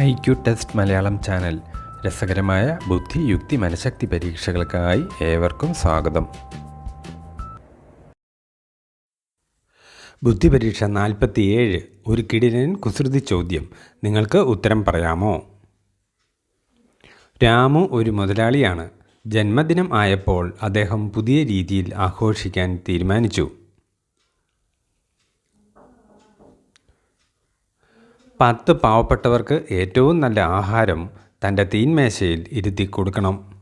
I Q test Malayalam channel. രസകരമായ ബുദ്ധി യുക്തി മനഃശക്തി പരീക്ഷകൾക്കായി ഏവർക്കും സ്വാഗതം. ബുദ്ധി പരീക്ഷ നാൽപ്പത്തിയേഴ് ഒരു കിടിലൻ കുസൃതി ചോദ്യം. നിങ്ങൾക്ക് ഉത്തരം പറയാമോ? രാമു ഒരു മുതലാളിയാണ്. ജന്മദിനം ആയപ്പോൾ അദ്ദേഹം പുതിയ രീതിയിൽ ആഘോഷിക്കാൻ തീരുമാനിച്ചു. പത്ത് പാവപ്പെട്ടവർക്ക് ഏറ്റവും നല്ല ആഹാരം തന്റെ തീന്മേശയിൽ ഇരുത്തി കൊടുക്കണം.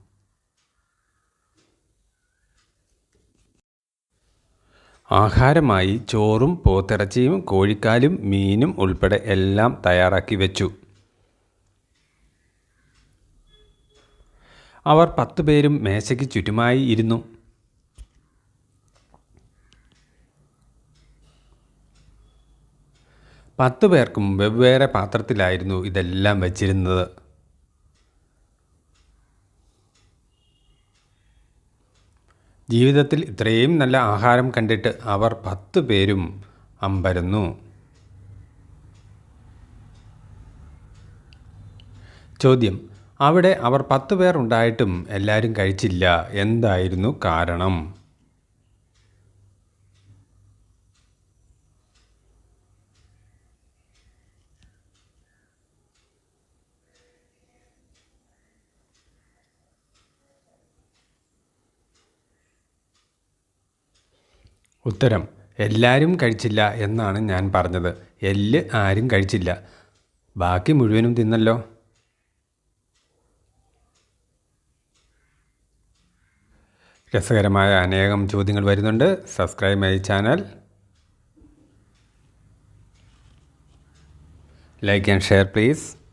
ആഹാരമായി ചോറും പോത്തിറച്ചിയും കോഴിക്കാലും മീനും ഉൾപ്പെടെ എല്ലാം തയ്യാറാക്കി വെച്ചു. അവർ പത്തു പേരും മേശയ്ക്ക് ചുറ്റുമായി ഇരുന്നു. പത്തു പേർക്കും വെവ്വേറെ പാത്രത്തിലായിരുന്നു ഇതെല്ലാം വച്ചിരുന്നത്. ജീവിതത്തിൽ ഇത്രയും നല്ല ആഹാരം കണ്ടിട്ട് അവർ പത്തു പേരും അമ്പരന്നു. ചോദ്യം അവിടെ അവർ പത്ത് പേർ ഉണ്ടായിട്ടും എല്ലാവരും കഴിച്ചില്ല. എന്തായിരുന്നു കാരണം? ഉത്തരം എല്ലാവരും കഴിച്ചില്ല എന്നാണ് ഞാൻ പറഞ്ഞത്. എല്ല് ആരും കഴിച്ചില്ല. ബാക്കി മുഴുവനും തിന്നല്ലോ. രസകരമായ അനേകം ചോദ്യങ്ങൾ വരുന്നുണ്ട്. Subscribe my channel like and share please